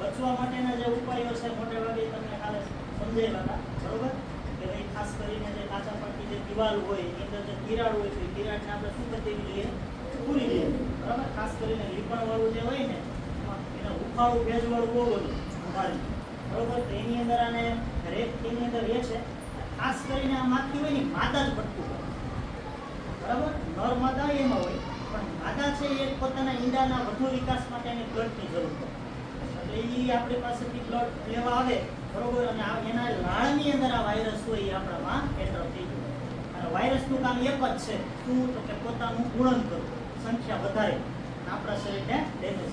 બચવા માટેના જે ઉપાયો છે મોટે ભાગે તમને કાલે સમજાયેલા હતા બરોબર કે ભાઈ ખાસ કરીને જે કાચા પાકી જે દિવાલ હોય એની અંદર જે તિરાડ હોય છે તિરાડને આપણે શું કરી દેવી જોઈએ પૂરી દેવી બરાબર ખાસ કરીને લીપણ વાળું જે હોય ને એને ઉફાળું ભેજવાળું બહુ બધું ઉફાળે બરોબર? તો એની અંદર આને રેત એની અંદર એ છે ખાસ કરીને આ માખી હોય ને માદા જ ભટકું બરાબર? નર માદા એમાં હોય. પણ માદા છે એ પોતાના ઈંડાના વધુ વિકાસ માટે બ્લડની જરૂર પડે. એટલે એ આપણી પાસેથી બ્લડ લેવા આવે, બરોબર? અને એના લાળની અંદર આ વાયરસ હોય એ આપણામાં એન્ટર થઈ જાય. અને વાયરસનું કામ એક જ છે, શું? તો કે પોતાનું ગુણન કરવું. સંખ્યા વધારે. આપણા શરીરને ડેમેજ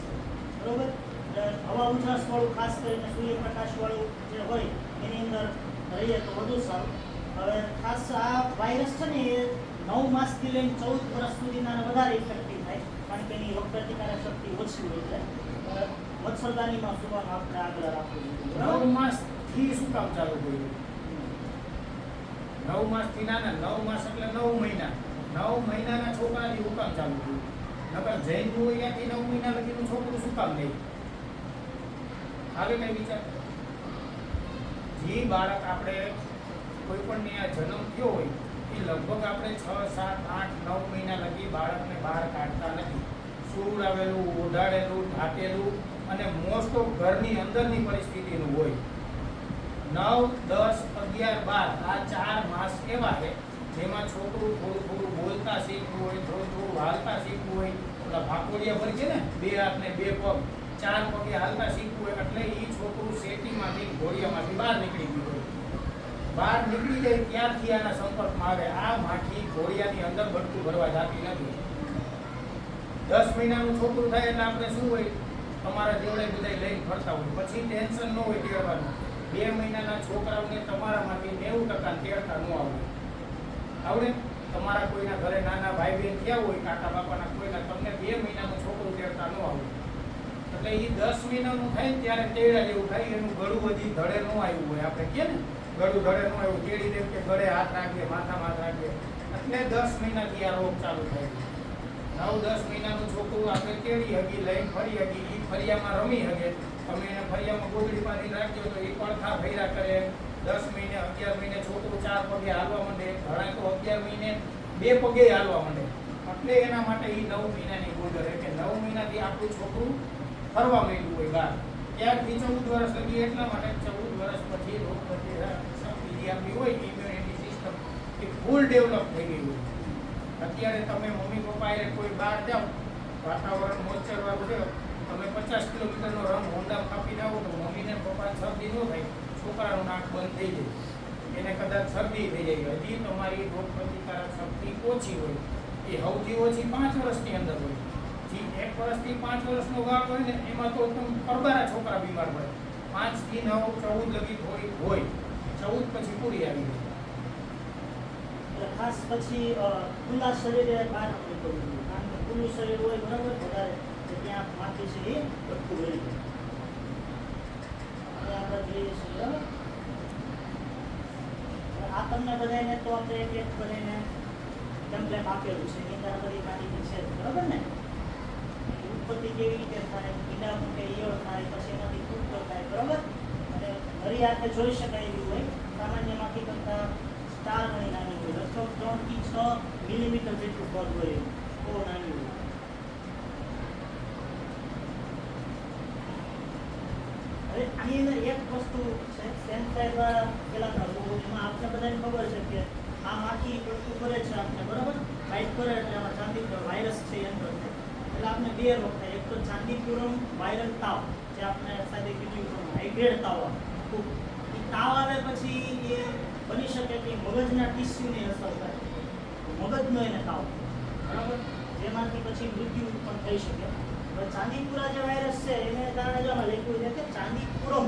બરોબર? એટલે હવા ઉજાસ વાળું ખાસ કરીને સૂર્યપ્રકાશ વાળું જે હોય, એની અંદર રહીએ તો વધુ સારું. હવે ખાસ આ વાયરસ છે ને એ નવ માસથી લઈને ચૌદ વર્ષ સુધીના વધારે ઇફેક્ટિવ થાય. કારણ કે એની રોગ પ્રતિકારક શક્તિ ઓછી હોય અ, મચ્છરદાનીમાં સુવાનું આપણે આગળ રાખવું જોઈએ. નવ માસથી શું કામ ચાલુ કર્યું? નવ માસથી ના નવ માસ એટલે નવ મહિના. નવ મહિનાના છોકરાની શું કામ ચાલુ કર્યું. નકર જૈન હોય ત્યાંથી નવ મહિના લગીનું છોકરું શું કામ નહીં આવે કઈ વિચાર? જે બાળક આપણે કોઈ પણ જન્મ થયો હોય, એ લગભગ આપણે છ, સાત, આઠ, નવ મહિના લગી બાળકને બહાર કાઢતા નથી. સુવડાવેલું ઓઢાડેલું ઢાંકેલું અને મોસ્ટ ઓફ ઘરની અંદરની પરિસ્થિતિનું હોય. નવ, દસ, અગિયાર, બાર, આ ચાર માસ એવા છે જેમાં છોકરું થોડું થોડું બોલતા શીખવું હોય, થોડું થોડું હાલતા શીખવું હોય, ઓલા ભાકોડિયા ભરી છે ને, બે હાથ ને બે પગ, ચાર પગે હાલતા શીખવું હોય એટલે બહાર નીકળી ગયું બહાર નીકળી જાય ત્યાંથી આના સંપર્કમાં આવે. આ માખી ઘોડિયાની અંદર બટકું ભરવા જાતી નથી. દસ મહિનાનું છોકરું થાય એટલે આપણે શું હોય? તમારા જેવડે બધા લઈને ફરતા હોય. પછી ટેન્શન ન હોય તેડવાનું. બે મહિનાના છોકરાઓને તમારામાંથી નેવું ટકા તેડતા ન આવડે. આવડે? તમારા કોઈના ઘરે નાના ભાઈ બહેન થયા હોય કાકા બાપાના કોઈના, તમને બે મહિનાનું છોકરું એટલે એ દસ મહિનાનું થાય ને ત્યારે તેડા જેવું થાય, એનું ગળું હજી ધડે ન આવ્યું હોય. આપણે કે ને, ગળું ધડે ન આવ્યું, તેડી દે કે ગળે હાથ રાખીએ માથામાં હાથ રાખીએ એટલે દસ મહિનાથી આ રોગ ચાલુ થાય નવ, દસ મહિનાનું છોકરું આપણે તેડી હગી, લઈને ફરી હગી એ ફરિયામાં રમી હગે. તમે એને ફરિયામાં ગોદડી બાંધી રાખજો તો એ પડખા ભર્યા કરે. દસ મહિને, અગિયાર મહિને છોકરું ચાર પગે હાલવા માંડે. ઘણા તો અગિયાર મહિને, બે પગે હાલવા માંડે. એટલે એના માટે એ નવ મહિનાની ગોદર કે નવ મહિનાથી આપણું છોકરું ફરવા માંડ્યું હોય બહાર. ત્યારથી ચૌદ વર્ષ લગી એટલા માટે ચૌદ વર્ષ પછી રોગ જે આપણી હોય ઇમ્યુનિટી સિસ્ટમ એ ફૂલ ડેવલપ થઈ ગઈ હોય. અત્યારે તમે મમ્મી પપ્પા એ કોઈ બહાર જાઓ, વાતાવરણ મોચર વાળું છે, તમે પચાસ કિલોમીટરનો રંગ હોંડા કાપી આવો તો મમ્મીને પપ્પા શરદી ન થાય, છોકરાનું નાક બંધ થઈ જાય. એને કદાચ શરદી થઈ જાય. હજી તમારી રોગ પ્રતિકારક શક્તિ ઓછી હોય, એ સૌથી ઓછી પાંચ વર્ષની અંદર હોય. જે, એક વર્ષથી પાંચ વર્ષનો ગાળ હોય ને, એમાં તો પરબારા છોકરા બીમાર પડે. પાંચથી નવ, ચૌદ લગી થોડી હોય. ચૌદ પછી પૂરી આવી એટલે ખાસ પછી ખુલ્લા શરીરે બહાર આપણે કરવું જોઈએ કારણ કે ખુલ્લું શરીર હોય બરાબર, વધારે ત્યાં માખી છે એ ભરી જાય. આપણે જોઈએ છીએ આ તમને બધાને તો આપણે એક એક કરીને ટેમ્પલેટ આપેલું છે. એની અંદર બધી માહિતી છે જ, બરાબર ને એની ઉત્પત્તિ કેવી રીતે થાય ઈયળ થાય પછી પુત્ર થાય બરાબર અને જોઈ શકાય એવી હોય સામાન્ય માખી કરતા ચાર ગણી નાની હોય લગભગ ત્રણથી છ મિલીમીટર જેટલું કદ હવે આની એક વસ્તુ છે સેન્સાઇડ વાળા પેલા રોગો એમાં ખબર છે કે આ માખી પડતું કરે છે આપણે બરાબર બાઇટ કરે એટલે આમાં ચાંદી વાયરસ છે એમ એટલે આપણે બે રોગ થાય. એક તો ચાંદીપુરમ, વાયરલ તાવ, જે આપણે સાથે કીધું હાઇગ્રેડ તાવ આવે. તાવ આવે પછી એ બની શકે કે મગજના ટીસ્યુને અસર થાય મગજનો એને તાવ બરાબર? જેમાંથી પછી મૃત્યુ પણ થઈ શકે. ચાંદીપુરા જે વાયરસ છે, એને કારણે જો લખ્યું છે કે ચાંદીપુરમ